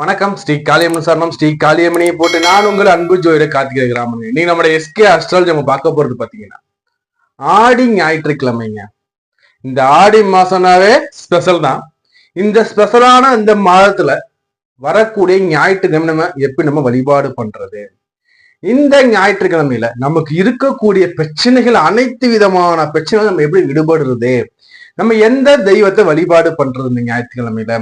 வணக்கம். ஸ்ரீ காளியம்மன் சரணம். ஸ்ரீ காளியம்மனியை போட்டு நான் உங்கள் அன்பு ஜோயிட கார்த்திகை கிராமன் நீங்க நம்ம எஸ்கே அஸ்ட்ராலஜி நம்ம பார்க்க போறது பாத்தீங்கன்னா ஆடி ஞாயிற்றுக்கிழமைங்க. இந்த ஆடி மாசம்னாவே ஸ்பெஷல் தான். இந்த ஸ்பெஷலான இந்த மாதத்துல வரக்கூடிய ஞாயிற்றுக்கிழமை நம்ம எப்படி நம்ம வழிபாடு பண்றது? இந்த ஞாயிற்றுக்கிழமையில நமக்கு இருக்கக்கூடிய பிரச்சனைகள் அனைத்து விதமான பிரச்சனைகள் நம்ம எப்படி விடுபடுறது? நம்ம எந்த தெய்வத்தை வழிபாடு பண்றது இந்த ஞாயிற்றுக்கிழமையில?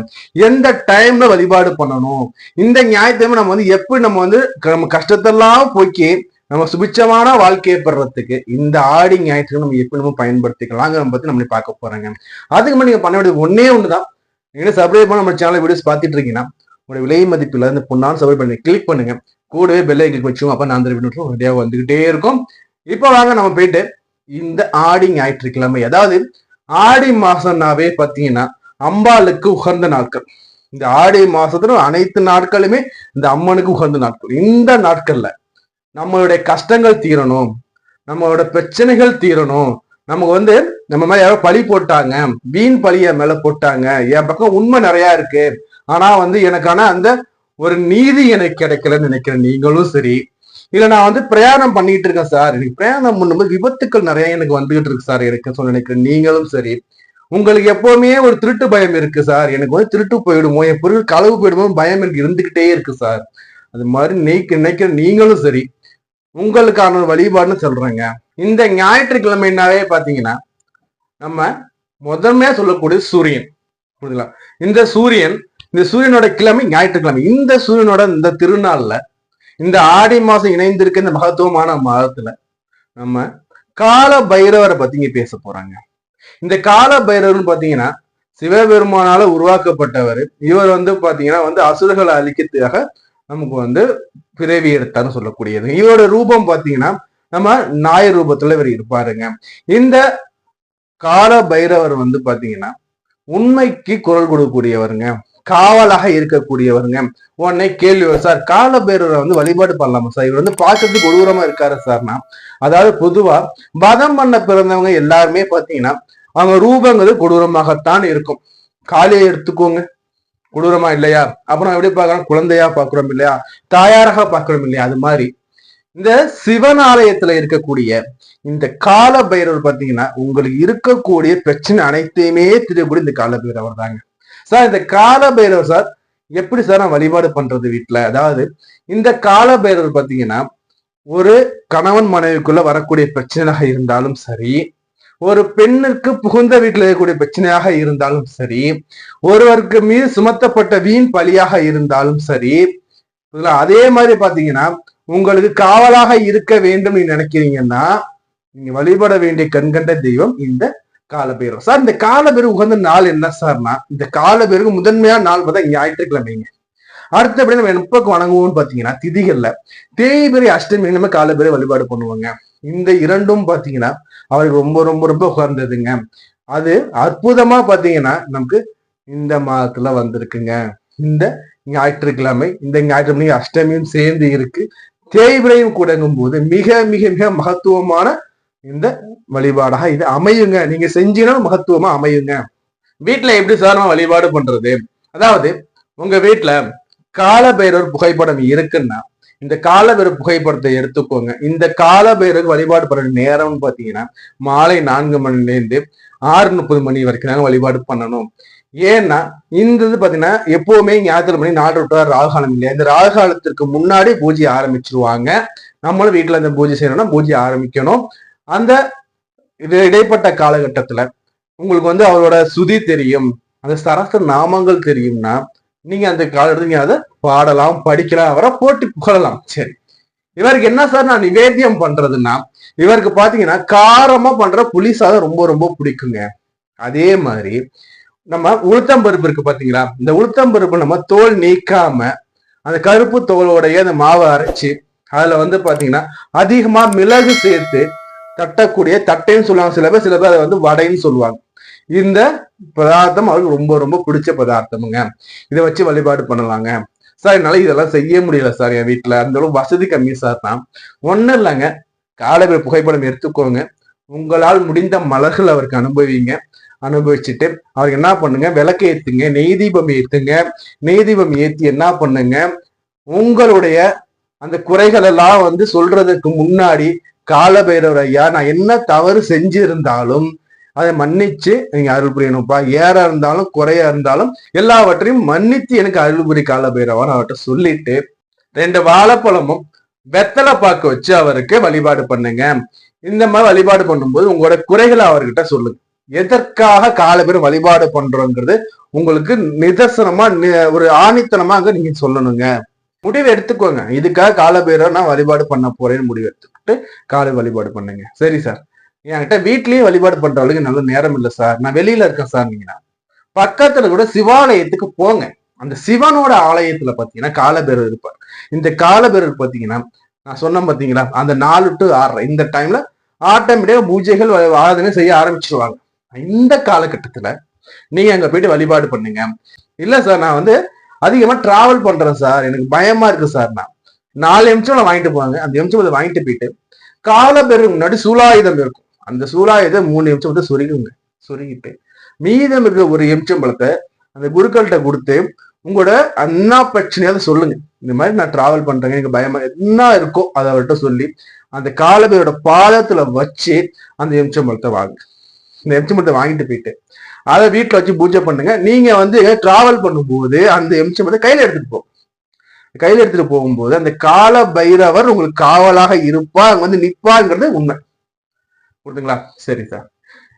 எந்த டைம்ல வழிபாடு பண்ணணும்? இந்த ஞாயிற்றுக்கிழமை நம்ம வந்து எப்படி நம்ம வந்து நம்ம கஷ்டத்தெல்லாம் போக்கி நம்ம சுபிச்சமான வாழ்க்கையை பெறத்துக்கு இந்த ஆடி ஞாயிற்றுக்கிழமை நம்ம எப்படி நம்ம பயன்படுத்திக்கலாங்கிற பத்தி நம்ம பார்க்க போறாங்க. அதுக்கு முன்னாடி நீங்க பண்ண வேண்டியது ஒன்னே ஒண்ணுதான். நீங்க சப்ஸ்கிரைப் பண்ண நம்ம சேனல் வீடியோஸ் பார்த்துட்டு இருக்கீங்கன்னா உங்களுடைய விலை மதிப்புல இந்த பொண்ணான சப்ஸ்கிரைப் பண்ணி கிளிக் பண்ணுங்க. கூடவே பெல்லை கிளிக் வச்சுக்கோங்க. அப்ப நான் அந்த வீடியோ ரெடியாக வந்துகிட்டே இருக்கும். இப்போ வாங்க நம்ம போயிட்டு இந்த ஆடி ஞாயிற்றுக்கிழமை அதாவது ஆடி மாசம்னாவே பார்த்தீங்கன்னா அம்பாளுக்கு உகந்த நாட்கள். இந்த ஆடி மாசத்துல அனைத்து நாட்களுமே இந்த அம்மனுக்கு உகந்த நாட்கள். இந்த நாட்கள்ல நம்மளுடைய கஷ்டங்கள் தீரணும் நம்மளோட பிரச்சனைகள் தீரணும். நமக்கு வந்து நம்ம மேல யாரோ பழி போட்டாங்க வீண் பழிய மேல போட்டாங்க. என் பக்கம் உண்மை நிறைய இருக்கு. ஆனா வந்து எனக்கான அந்த ஒரு நீதி எனக்கு கிடைக்கலன்னு நினைக்கிறேன் நீங்களும் சரி இல்ல நான் வந்து பிரயாணம் பண்ணிட்டு இருக்கேன் சார். எனக்கு பிரயாணம் பண்ணும்போது விபத்துக்கள் நிறைய எனக்கு வந்துகிட்டு இருக்கு சார். எனக்கு சொல்ல நினைக்கிறேன் நீங்களும் சரி. உங்களுக்கு எப்பவுமே ஒரு திருட்டு பயம் இருக்கு சார். எனக்கு வந்து திருட்டு போயிடுமோ என் பொருள் களவு போயிடுமோ பயம் எனக்கு இருந்துகிட்டே இருக்கு சார். அது மாதிரி நீக்க நினைக்கிற நீங்களும் சரி. உங்களுக்கான ஒரு வழிபாடுன்னு சொல்றேங்க. இந்த ஞாயிற்றுக்கிழமைனாவே பாத்தீங்கன்னா நம்ம முதன்மையா சொல்லக்கூடிய சூரியன். புரியுதுங்களா இந்த சூரியன் இந்த சூரியனோட கிழமை ஞாயிற்றுக்கிழமை. இந்த சூரியனோட இந்த திருநாள்ல இந்த ஆடி மாசம் இணைந்திருக்க இந்த மகத்துவமான மாதத்துல நம்ம கால பைரவரை பத்தி இங்க பேச போறாங்க. இந்த கால பைரவர்னு பாத்தீங்கன்னா சிவபெருமானால உருவாக்கப்பட்டவர். இவர் வந்து பாத்தீங்கன்னா வந்து அசுரர்களை அழிக்கிறதுக்காக நமக்கு வந்து பிறவி எடுத்தார்னு சொல்லக்கூடியது. இவரோட ரூபம் பாத்தீங்கன்னா நம்ம நாய ரூபத்துல இவர் இருப்பாருங்க. இந்த கால பைரவர் வந்து பாத்தீங்கன்னா உண்மைக்கு குரல் கொடுக்கக்கூடியவருங்க. காவலாக இருக்கக்கூடியவருங்க. உடனே கேள்வி சார் கால பைரவரை வந்து வழிபாடு பண்ணலாமா சார்? இவர் வந்து பார்க்கறதுக்கு கொடூரமா இருக்காரு சார்னா அதாவது பொதுவா வதம் பண்ண பிறந்தவங்க எல்லாருமே பாத்தீங்கன்னா அவங்க ரூபங்கிறது கொடூரமாகத்தான் இருக்கும். காளியை எடுத்துக்கோங்க. கொடூரமா இல்லையா? அப்புறம் எப்படி பாக்குறோம் குழந்தையா பாக்குறோம் இல்லையா? தாயாராக பாக்குறோம் இல்லையா? அது மாதிரி. இந்த சிவன் ஆலயத்துல இருக்கக்கூடிய இந்த கால பைரவர் பாத்தீங்கன்னா உங்களுக்கு இருக்கக்கூடிய பிரச்சனை அனைத்தையுமே தெரியக்கூடிய இந்த கால பைரவர் தாங்க. சார் இந்த கால பைரவர் சார் எப்படி சார் நான் வழிபாடு பண்றது வீட்டுல அதாவது இந்த கால பைரவர் பாத்தீங்கன்னா ஒரு கணவன் மனைவிக்குள்ள வரக்கூடிய பிரச்சனையாக இருந்தாலும் சரி ஒரு பெண்ணுக்கு புகுந்த வீட்டில் இருக்கக்கூடிய பிரச்சனையாக இருந்தாலும் சரி ஒருவருக்கு மீது சுமத்தப்பட்ட வீண் பலியாக இருந்தாலும் சரி அதே மாதிரி பாத்தீங்கன்னா உங்களுக்கு காவலாக இருக்க வேண்டும் நீ நினைக்கிறீங்கன்னா நீங்க வழிபட வேண்டிய கண்கண்ட தெய்வம் இந்த காலபேரம் சார் இந்த காலபேரு உகந்த நாள் என்ன சார்னா இந்த காலபேருக்கு முதன்மையான நாள் பார்த்தா ஞாயிற்றுக்கிழமைங்க. அடுத்தபடி நம்ம எப்பக்கு வணங்குவோம்னு பாத்தீங்கன்னா திதிகள்ல. தேய்பிரை அஷ்டமி நம்ம காலபேரை வழிபாடு பண்ணுவாங்க. இந்த இரண்டும் பாத்தீங்கன்னா அவருக்கு ரொம்ப ரொம்ப ரொம்ப உகந்ததுங்க. அது அற்புதமா பாத்தீங்கன்னா நமக்கு இந்த மாதத்துல வந்திருக்குங்க. இந்த ஞாயிற்றுக்கிழமை இந்த ஞாயிற்றுக்கிழமை அஷ்டமியும் சேர்ந்து இருக்கு. தேய்பிரையும் கூடங்கும் போது மிக மிக மிக மகத்துவமான இந்த வழிபாடாக இது அமையுங்க. நீங்க செஞ்சீங்கன்னா மகத்துவமா அமையுங்க. வீட்டுல எப்படி சார் நம்ம வழிபாடு பண்றது? அதாவது உங்க வீட்டுல காலபைரவர் புகைப்படம் இருக்குன்னா இந்த காலபைரவர் புகைப்படத்தை எடுத்துக்கோங்க. இந்த காலபைரவர் வழிபாடு பண்ற நேரம்னு பாத்தீங்கன்னா மாலை நான்கு மணில இருந்து ஆறு முப்பது மணி வரைக்கும் நாங்கள் வழிபாடு பண்ணணும். ஏன்னா இந்த இது பாத்தீங்கன்னா எப்பவுமே ஞாயிற்று மணி நாலு விட்டு ராகுகாலம் இல்லையா? இந்த ராகுகாலத்திற்கு முன்னாடி பூஜை ஆரம்பிச்சிருவாங்க. நம்மளும் வீட்டுல இந்த பூஜை செய்யணும்னா பூஜை ஆரம்பிக்கணும். அந்த இது இடைப்பட்ட காலகட்டத்துல உங்களுக்கு வந்து அவரோட சுதி தெரியும் அந்த சரச நாமங்கள் தெரியும்னா நீங்க அந்த காலத்துல நீங்க அதை பாடலாம் படிக்கலாம் அவரை போட்டி புகழலாம். சரி. இவருக்கு என்ன சார் நான் நிவேத்தியம் பண்றதுன்னா இவருக்கு பாத்தீங்கன்னா காரமா பண்ற புளி சாதம் ரொம்ப ரொம்ப பிடிக்குங்க. அதே மாதிரி நம்ம உளுத்தம்பருப்பு இருக்கு பாத்தீங்களா? இந்த உளுத்தம்பருப்பு நம்ம தோல் நீக்காம அந்த கருப்பு தோலோடைய அந்த மாவை அரைச்சு அதுல வந்து பாத்தீங்கன்னா அதிகமா மிளகு சேர்த்து தட்டக்கூடிய தட்டைன்னு சொல்லுவாங்க. சில பேர் சில பேர் அதை வந்து வடைன்னு சொல்லுவாங்க. இந்த பதார்த்தம் அவருக்கு ரொம்ப ரொம்ப பிடிச்ச பதார்த்தமுங்க. இதை வச்சு வழிபாடு பண்ணலாங்க. சார் என்னால இதெல்லாம் செய்ய முடியல சார் என் வீட்டுல அந்த அளவு வசதி கம்மி சார் தான் ஒண்ணும் இல்லைங்க. காலவேர் புகைப்படம் எடுத்துக்கோங்க. உங்களால் முடிந்த மலர்கள் அவருக்கு அனுபவிங்க. அனுபவிச்சுட்டு அவருக்கு என்ன பண்ணுங்க? விளக்கு ஏத்துங்க. நெய் தீபம் ஏத்துங்க. நெய் தீபம் ஏத்தி என்ன பண்ணுங்க? உங்களுடைய அந்த குறைகள் எல்லாம் வந்து சொல்றதுக்கு முன்னாடி காலபைரவர் ஐயா நான் என்ன தவறு செஞ்சிருந்தாலும் அதை மன்னிச்சு நீங்க அருள் புரியணும்ப்பா ஏறா இருந்தாலும் குறையா இருந்தாலும் எல்லாவற்றையும் மன்னித்து எனக்கு அருள் புரி காலபைரவன் அவர்கிட்ட சொல்லிட்டு ரெண்டு வாழைப்பழமும் வெத்தலை பாக்கு வச்சு அவருக்கு வழிபாடு பண்ணுங்க. இந்த மாதிரி வழிபாடு பண்ணும்போது உங்களோட குறைகளை அவர்கிட்ட சொல்லுங்க. எதற்காக காலபேர் வழிபாடு பண்றோங்கிறது உங்களுக்கு நிதர்சனமா நி- ஒரு ஆணித்தனமா நீங்க சொல்லணுங்க. முடிவு எடுத்துக்கோங்க. இதுக்காக காலபேரை நான் வழிபாடு பண்ண போறேன்னு முடிவு எடுத்துக்கிட்டு காலை வழிபாடு பண்ணுங்க. சரி சார் என்கிட்ட வீட்லயே வழிபாடு பண்றவங்களுக்கு நல்ல நேரம் இல்லை சார் நான் வெளியில இருக்கேன் சார் நீங்க. பக்கத்துல கூட சிவாலயத்துக்கு போங்க. அந்த சிவனோட ஆலயத்துல பாத்தீங்கன்னா காலபேரர் இருப்பார். இந்த காலபேரர் பாத்தீங்கன்னா நான் சொன்னேன் பாத்தீங்களா அந்த நாலு டு ஆறரை இந்த டைம்ல ஆட்டோமேட்டிக்கா பூஜைகள் ஆராதனை செய்ய ஆரம்பிச்சிருவாங்க. இந்த காலகட்டத்துல நீங்க அங்க போயிட்டு வழிபாடு பண்ணுங்க. இல்ல சார் நான் வந்து அதிகமா டிராவல் பண்றேன் சார் எனக்கு பயமா இருக்கு சார் நான். நாலு MHM நிமிஷம் வாங்கிட்டு போவாங்க அந்த MHM நிமிஷம் வாங்கிட்டு போயிட்டு காலபேருக்கு முன்னாடி சூலாயுதம் இருக்கும். அந்த சூலாயுதம் மூணு MHM எம்சம் வந்து சொருகுங்க சொருகிட்டு மீதம் இருக்கிற ஒரு எம்சம் பழத்தை அந்த குருக்கள்கிட்ட கொடுத்து உங்களோட அண்ணா பிரச்சனையாவது சொல்லுங்க. இந்த மாதிரி நான் டிராவல் பண்றேங்க எனக்கு பயமா என்ன இருக்கோ அதை அவர்கிட்ட சொல்லி அந்த காலபேரோட பாதத்துல வச்சு அந்த எம்சம் பழத்தை வாங்க. இந்த எம்சம் பழத்தை வாங்கிட்டு போயிட்டு அதை வீட்டுல வச்சு பூஜை பண்ணுங்க. நீங்க வந்து டிராவல் பண்ணும்போது அந்த எம்சம் பழத்தை கையில எடுத்துட்டு போகும் கையில் எடுத்துட்டு போகும்போது அந்த கால பைரவர் உங்களுக்கு காவலாக இருப்பா அங்க வந்து நிற்பாங்கிறது உண்மை. புரியுதுங்களா சரி சார்.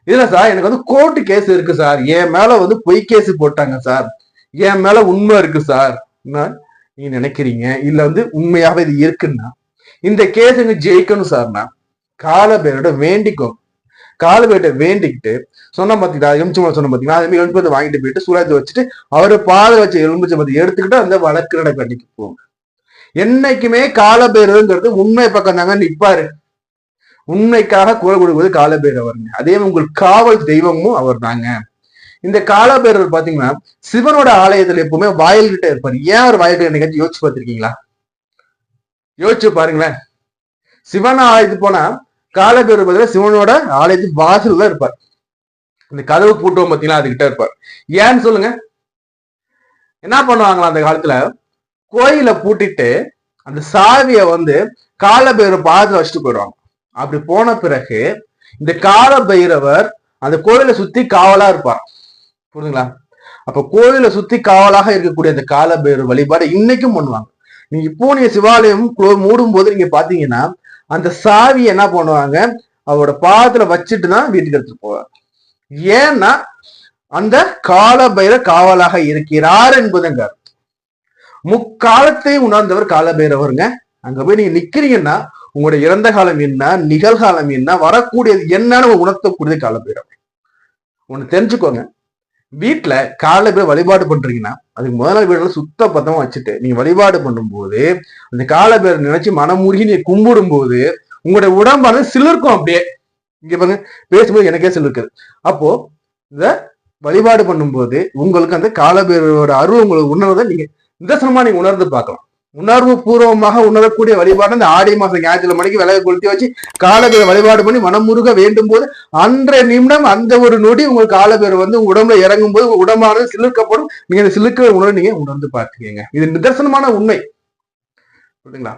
இல்ல சார் எனக்கு வந்து கோர்ட்டு கேஸ் இருக்கு சார். என் மேல வந்து பொய் கேஸ் போட்டாங்க சார். என் மேல உண்மை இருக்கு சார். நீங்க நினைக்கிறீங்க? இல்ல வந்து உண்மையாவே இது இருக்குன்னா? இந்த கேஸ் எங்க ஜெயிக்கணும் சார்னா காலபேரோட வேண்டிக்கோ காலபேர்ட்ட வேண்டிக்கிட்டு சொன்ன பாத்தீங்களா எலுமிச்சம்பழம் சொன்ன பாத்தீங்களா அதே மாதிரி எலுமிச்சம்பழத்தை வாங்கிட்டு போயிட்டு சூராஜ் வச்சுட்டு அவரு பாதை வச்ச எலுமிச்சம்பழத்தை எடுத்துக்கிட்டு அந்த வழக்கு பண்ணிக்கு போங்க என்னைக்குமே காலபேரங்கிறது உண்மை பக்கம் தாங்க நிப்பாரு. உண்மைக்காக குரல் கொடுக்குவது காலபேரவருங்க அதே மாதிரி உங்கள் காவல் தெய்வமும் அவர் தாங்க இந்த காலபேரவர் பாத்தீங்கன்னா சிவனோட ஆலயத்துல எப்பவுமே வாயில் கிட்ட இருப்பார். ஏன் அவர் வாயில் கிட்ட என்னைக்காச்சும் யோசிச்சு பார்த்திருக்கீங்களா? யோசிச்சு பாருங்களேன். சிவன் ஆலயத்துக்கு போனா காலபேரவர் பதிலா சிவனோட ஆலயத்துக்கு தான் இருப்பார். இந்த கதவு பூட்டுவோம் பார்த்தீங்கன்னா அதுகிட்ட இருப்பார். ஏன்னு சொல்லுங்க. என்ன பண்ணுவாங்களா அந்த காலத்துல? கோயில பூட்டிட்டு அந்த சாவியை வந்து காலபைரவர் பாதத்துல வச்சுட்டு போயிடுவாங்க. அப்படி போன பிறகு இந்த கால பைரவர் அந்த கோயிலை சுத்தி காவலா இருப்பார். புரியுதுங்களா அப்ப கோயிலை சுத்தி காவலாக இருக்கக்கூடிய அந்த கால பைரவர் வழிபாடு இன்னைக்கும் பண்ணுவாங்க. நீங்க இப்போ நீங்க சிவாலயம் மூடும் போது நீங்க பாத்தீங்கன்னா அந்த சாவி என்ன பண்ணுவாங்க? அவரோட பாதத்துல வச்சுட்டு தான் வீட்டுக்கு எடுத்துட்டு போவாங்க ஏன்னா அந்த கால பைர காவலாக இருக்கிறார் என்பதுங்க முக்காலத்தை உணர்ந்தவர் காலபைரவருங்க. அங்க போய் நீங்க நிக்கிறீங்கன்னா உங்களுடைய இறந்த காலம் என்ன நிகழ்காலம் என்ன வரக்கூடியது என்னன்னு உணர்த்தக்கூடியது காலபைரவர் ஒண்ணு தெரிஞ்சுக்கோங்க. வீட்டுல காலைல போய் வழிபாடு பண்றீங்கன்னா அதுக்கு முதல் நாள் வீடுல சுத்த பத்தமா வச்சுட்டு நீங்க வழிபாடு பண்ணும்போது அந்த காலபேர் நினைச்சு மனமுருகி நீ கும்பிடும் போது உங்களுடைய உடம்பானது சிலிருக்கும் அப்படியே. இங்க பாருங்க பேசும்போது எனக்கே சிலிருக்குது. அப்போ இந்த வழிபாடு பண்ணும்போது உங்களுக்கு அந்த காலபேரோட அருள் உங்களுக்கு உணர்வதை நீங்க நிதர்சனமா நீங்க உணர்ந்து பார்க்கலாம். உணர்வு பூர்வமாக உணரக்கூடிய வழிபாடு. அந்த ஆடி மாசம் ஞாயிற்றுல மணிக்கு விலக கொளுத்தி வச்சு காலபேரை வழிபாடு பண்ணி மனமுருக வேண்டும் போது அன்றைய நிமிடம் அந்த ஒரு நொடி உங்கள் காலபேர் வந்து உடம்புல இறங்கும் போது உடம்பானது சிலிர்க்கப்படும். நீங்க அந்த சிலுக்க உணர்வு நீங்க உணர்ந்து பார்த்துக்கீங்க. இது நிதர்சனமான உண்மை. புரியுதுங்களா?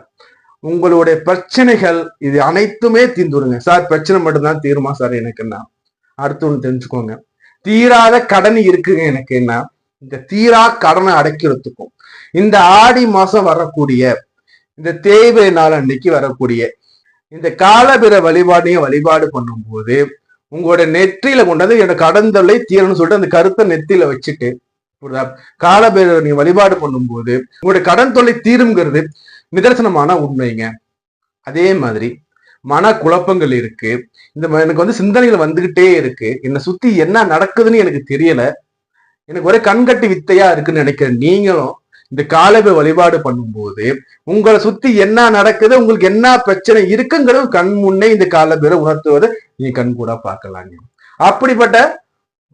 உங்களுடைய பிரச்சனைகள் இது அனைத்துமே தீர்ந்துடுங்க சார் பிரச்சனை மட்டும்தான் தீருமா சார்? எனக்குன்னா அடுத்து ஒன்று தெரிஞ்சுக்கோங்க. தீராத கடன் இருக்குங்க. எனக்கு என்ன? இந்த தீரா கடனை அடைக்கிறதுக்கும். இந்த ஆடி மாசம் வரக்கூடிய இந்த தேய்பிரை நாள் அன்னைக்கு வரக்கூடிய இந்த காலபிற வழிபாடையும் வழிபாடு பண்ணும்போது உங்களோட நெற்றியில கொண்டாந்து என்னோட கடன் தொல்லை தீரணும்னு சொல்லிட்டு அந்த கருத்தை நெத்தியில வச்சுட்டு புரியுதா? காலபைரவ நீங்க வழிபாடு பண்ணும்போது உங்களுடைய கடன் தொல்லை தீருங்கிறது நிதர்சனமான உண்மைங்க. அதே மாதிரி மன குழப்பங்கள் இருக்கு. இந்த எனக்கு வந்து சிந்தனைகள் வந்துகிட்டே இருக்கு. என்னை சுத்தி என்ன நடக்குதுன்னு எனக்கு தெரியல. எனக்கு ஒரே கண்கட்டி வித்தையா இருக்குன்னு நினைக்கிற நீங்களும் இந்த காலவை வழிபாடு பண்ணும்போது உங்களை சுத்தி என்ன நடக்குது உங்களுக்கு என்ன பிரச்சனை இருக்குங்கிறது கண் முன்னே இந்த காலபேரை உணர்த்துவதை நீங்க கண் கூட பார்க்கலாங்க. அப்படிப்பட்ட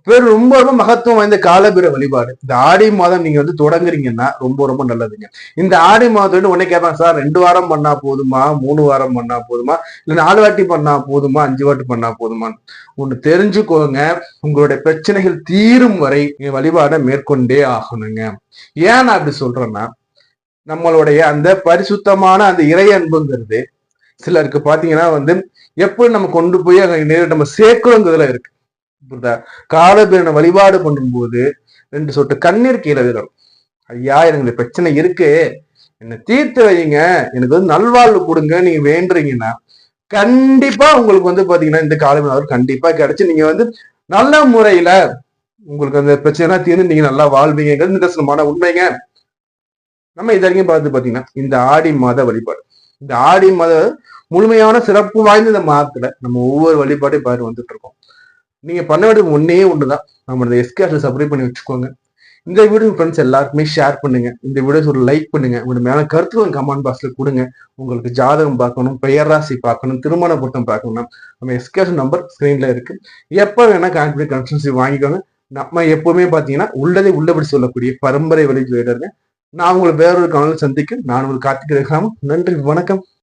பேர் ரொம்ப ரொம்ப மகத்துவம் வாய்ந்த காலபீர வழிபாடு. இந்த ஆடி மாதம் நீங்க வந்து தொடங்குறீங்கன்னா ரொம்ப ரொம்ப நல்லதுங்க. இந்த ஆடி மாதம் உடனே கேட்பாங்க சார் ரெண்டு வாரம் பண்ணா போதுமா? மூணு வாரம் பண்ணா போதுமா? இல்ல நாலு வாட்டி பண்ணா போதுமா? அஞ்சு வாட்டி பண்ணா போதுமா ஒண்ணு தெரிஞ்சுக்கோங்க உங்களுடைய பிரச்சனைகள் தீரும் வரை நீங்க வழிபாடை மேற்கொண்டே ஆகணுங்க. ஏன் நான் அப்படி சொல்றேன்னா நம்மளுடைய அந்த பரிசுத்தமான அந்த இறை அன்புங்கிறது சிலருக்கு பாத்தீங்கன்னா வந்து எப்படி நம்ம கொண்டு போய் அங்க நம்ம சேர்க்கிறோங்கிறதுல இருக்கு. புரிதா? காலபீரனை வழிபாடு பண்ணும்போது ரெண்டு சொட்டு கண்ணீர் கீழே விடும் ஐயா எனக்கு பிரச்சனை இருக்கு. என்னை தீர்த்து வைங்க எனக்கு வந்து நல்வாழ்வு கொடுங்க. நீங்க வேண்டுறீங்கன்னா கண்டிப்பா உங்களுக்கு வந்து பாத்தீங்கன்னா இந்த காலபீரன் கண்டிப்பா கிடைச்சு நீங்க வந்து நல்ல முறையில உங்களுக்கு அந்த பிரச்சனைலாம் தீர்ந்து நீங்க நல்லா வாழ்வீங்கிறது நிதர்சனமான உண்மைங்க. நம்ம இது வரைக்கும் பார்த்து பாத்தீங்கன்னா இந்த ஆடி மாத வழிபாடு. இந்த ஆடி மாத முழுமையான சிறப்பு வாய்ந்த இந்த மாதத்துல நம்ம ஒவ்வொரு வழிபாட்டையும் பாரு வந்துட்டு இருக்கோம். நீங்க பண்ண வேண்டியது ஒன்னே ஒண்ணுதான். நம்ம இந்த எஸ்கேஷன் சப்ஸ்கிரைப் பண்ணி வச்சுக்கோங்க. இந்த வீடியோ ஃப்ரெண்ட்ஸ் எல்லாருக்குமே ஷேர் பண்ணுங்க. இந்த வீடியோஸ் ஒரு லைக் பண்ணுங்க. உங்களோட மேல கருத்துக்கள் கமெண்ட் பாக்ஸ்ல கொடுங்க. உங்களுக்கு ஜாதகம் பார்க்கணும் பெயர் ராசி பார்க்கணும் திருமண பொருத்தம் பார்க்கணும் நம்ம எஸ்கேஷன் நம்பர் ஸ்கிரீன்ல இருக்கு. எப்போ வேணா கான்ஃபிடன்ட் கன்சல்சி வாங்கிக்கோங்க. நம்ம எப்பவுமே பாத்தீங்கன்னா உள்ளதை உள்ளபடி சொல்லக்கூடிய பரம்பரை வழி ஜோதிடருங்க நான் உங்களை வேறொரு காலையில் சந்திக்க நான் உங்களுக்கு கார்த்திக் நன்றி வணக்கம்.